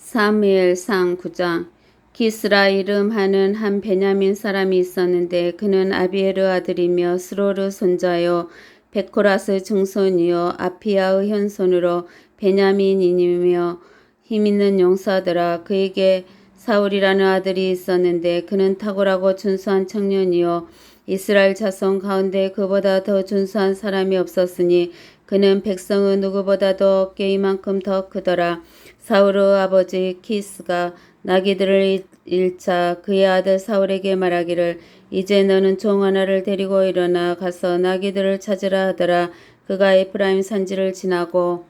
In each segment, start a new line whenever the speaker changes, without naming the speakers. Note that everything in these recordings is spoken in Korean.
사무엘상 9장 기스라 이름 하는 한 베냐민 사람이 있었는데 그는 아비에르 아들이며 스로르 손자요 베코라스 증손이요 아피아의 현손으로 베냐민이며 힘 있는 용사더라 그에게 사울이라는 아들이 있었는데 그는 탁월하고 준수한 청년이요 이스라엘 자손 가운데 그보다 더 준수한 사람이 없었으니 그는 백성의 누구보다도 어깨이만큼 더 크더라. 사울의 아버지 키스가 나귀들을 잃자 그의 아들 사울에게 말하기를 이제 너는 종 하나를 데리고 일어나 가서 나귀들을 찾으라 하더라. 그가 에프라임 산지를 지나고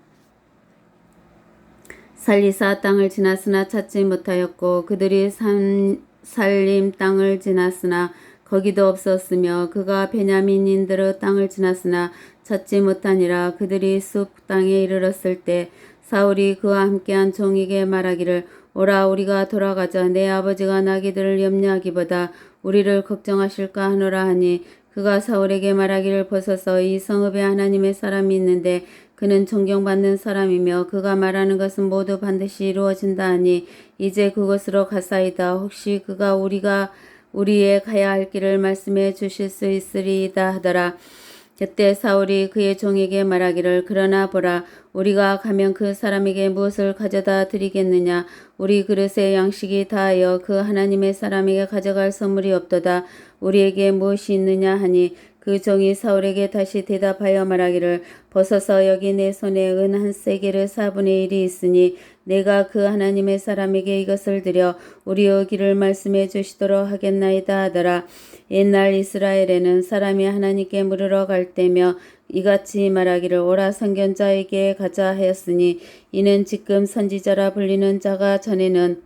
살리사 땅을 지났으나 찾지 못하였고 그들이 산, 살림 땅을 지났으나 거기도 없었으며 그가 베냐민인들의 땅을 지났으나 찾지 못하니라 그들이 숲 땅에 이르렀을 때 사울이 그와 함께한 종에게 말하기를 오라 우리가 돌아가자. 내 아버지가 나귀들을 염려하기보다 우리를 걱정하실까 하노라 하니 그가 사울에게 말하기를 벗어서. 이 성읍에 하나님의 사람이 있는데 그는 존경받는 사람이며 그가 말하는 것은 모두 반드시 이루어진다 하니 이제 그곳으로 가사이다. 혹시 그가 우리가 우리의 가야 할 길을 말씀해 주실 수 있으리이다 하더라. 그때 사울이 그의 종에게 말하기를 그러나 보라 우리가 가면 그 사람에게 무엇을 가져다 드리겠느냐? 우리 그릇의 양식이 다하여 그 하나님의 사람에게 가져갈 선물이 없도다. 우리에게 무엇이 있느냐 하니 그 종이 사울에게 다시 대답하여 말하기를 벗어서 여기 내 손에 은 한 세겔의 사분의 일이 있으니 내가 그 하나님의 사람에게 이것을 드려 우리의 길을 말씀해 주시도록 하겠나이다 하더라. 옛날 이스라엘에는 사람이 하나님께 물으러 갈 때며 이같이 말하기를 오라 선견자에게 가자 하였으니 이는 지금 선지자라 불리는 자가 전에는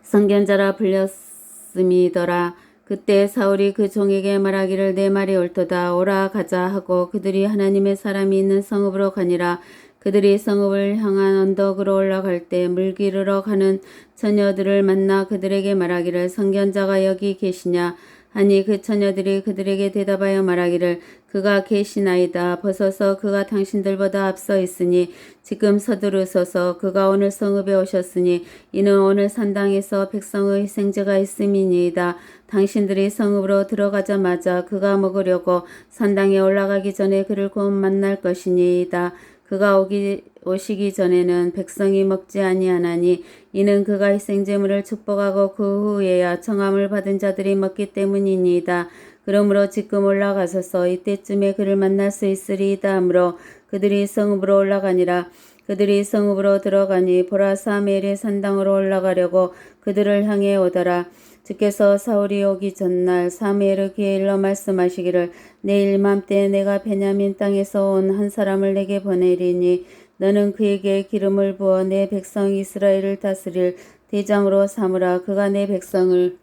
선견자라 불렸음이더라. 그때 사울이 그 종에게 말하기를 내 말이 옳도다. 오라 가자 하고 그들이 하나님의 사람이 있는 성읍으로 가니라. 그들이 성읍을 향한 언덕으로 올라갈 때 물기르러 가는 처녀들을 만나 그들에게 말하기를 선견자가 여기 계시냐 하니 그 처녀들이 그들에게 대답하여 말하기를 그가 계시나이다. 벗어서 그가 당신들보다 앞서 있으니 지금 서두르소서 그가 오늘 성읍에 오셨으니 이는 오늘 산당에서 백성의 희생제가 있음이니이다. 당신들이 성읍으로 들어가자마자 그가 먹으려고 산당에 올라가기 전에 그를 곧 만날 것이니이다 그가 오기 오시기 전에는 백성이 먹지 아니하나니 이는 그가 희생제물을 축복하고 그 후에야 청함을 받은 자들이 먹기 때문이니이다. 그러므로 지금 올라가서서 이때쯤에 그를 만날 수 있으리이다 하므로 그들이 성읍으로 올라가니라. 그들이 성읍으로 들어가니 보라 사멜의 산당으로 올라가려고 그들을 향해 오더라. 주께서 사울이 오기 전날 사무엘에게 일러 말씀하시기를 내일 맘때 내가 베냐민 땅에서 온 한 사람을 내게 보내리니 너는 그에게 기름을 부어 내 백성 이스라엘을 다스릴 대장으로 삼으라 그가 내 백성을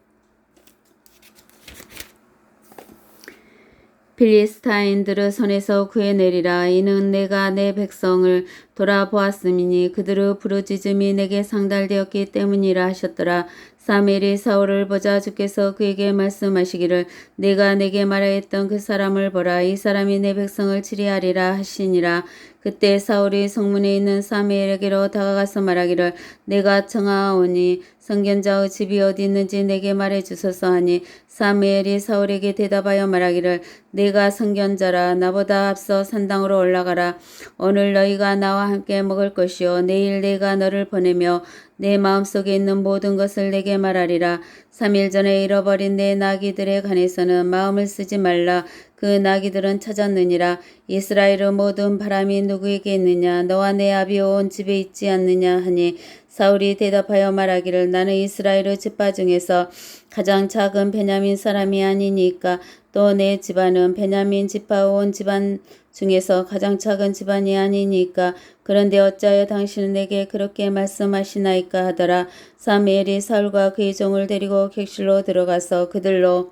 필리스타인들의 손에서 구해내리라. 이는 내가 내 백성을 돌아보았음이니 그들의 부르짖음이 내게 상달되었기 때문이라 하셨더라. 사멜이 사울을 보자 주께서 그에게 말씀하시기를 내가 내게 말하였던 그 사람을 보라 이 사람이 내 백성을 치리하리라 하시니라. 그때 사울이 성문에 있는 사무엘에게로 다가가서 말하기를 내가 청하오니 성견자의 집이 어디 있는지 내게 말해 주소서 하니 사무엘이 사울에게 대답하여 말하기를 내가 성견자라 나보다 앞서 산당으로 올라가라. 오늘 너희가 나와 함께 먹을 것이요 내일 내가 너를 보내며 내 마음속에 있는 모든 것을 내게 말하리라. 3일 전에 잃어버린 내 나귀들에 관해서는 마음을 쓰지 말라. 그 나귀들은 찾았느니라. 이스라엘의 모든 바람이 누구에게 있느냐? 너와 내 아비 온 집에 있지 않느냐 하니 사울이 대답하여 말하기를 나는 이스라엘의 집파 중에서 가장 작은 베냐민 사람이 아니니까 또 내 집안은 베냐민 집파 온 집안 중에서 가장 작은 집안이 아니니까 그런데 어찌하여 당신은 내게 그렇게 말씀하시나이까 하더라 사무엘이 사울과 그의 종을 데리고 객실로 들어가서 그들로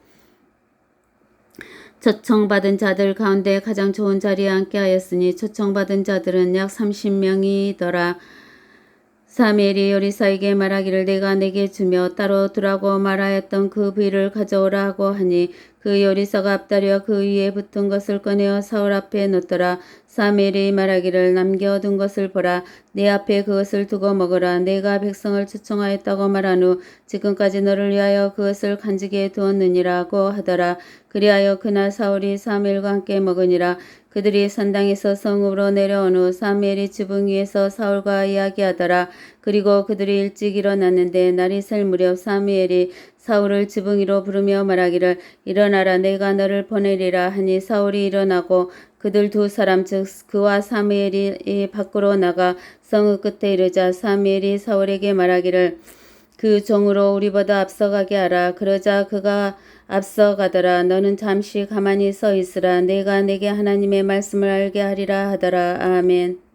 초청받은 자들 가운데 가장 좋은 자리에 앉게 하였으니 초청받은 자들은 약 30명이더라. 사무엘이 요리사에게 말하기를 내가 내게 주며 따로 두라고 말하였던 그 비를 가져오라 하고 하니 그 요리사가 앞다리와 그 위에 붙은 것을 꺼내어 사울 앞에 놓더라. 사무엘이 말하기를 남겨둔 것을 보라. 내 앞에 그것을 두고 먹으라. 내가 백성을 초청하였다고 말한 후 지금까지 너를 위하여 그것을 간직해 두었느니라고 하더라. 그리하여 그날 사울이 사무엘과 함께 먹으니라. 그들이 산당에서 성읍으로 내려온 후 사무엘이 지붕 위에서 사울과 이야기하더라. 그리고 그들이 일찍 일어났는데 날이 셀 무렵 사무엘이 사울을 지붕 위로 부르며 말하기를 일어나라 내가 너를 보내리라 하니 사울이 일어나고 그들 두 사람 즉 그와 사무엘이 밖으로 나가 성읍 끝에 이르자 사무엘이 사울에게 말하기를 그 종으로 우리보다 앞서가게 하라. 그러자 그가 앞서가더라. 너는 잠시 가만히 서 있으라. 내가 내게 하나님의 말씀을 알게 하리라 하더라. 아멘.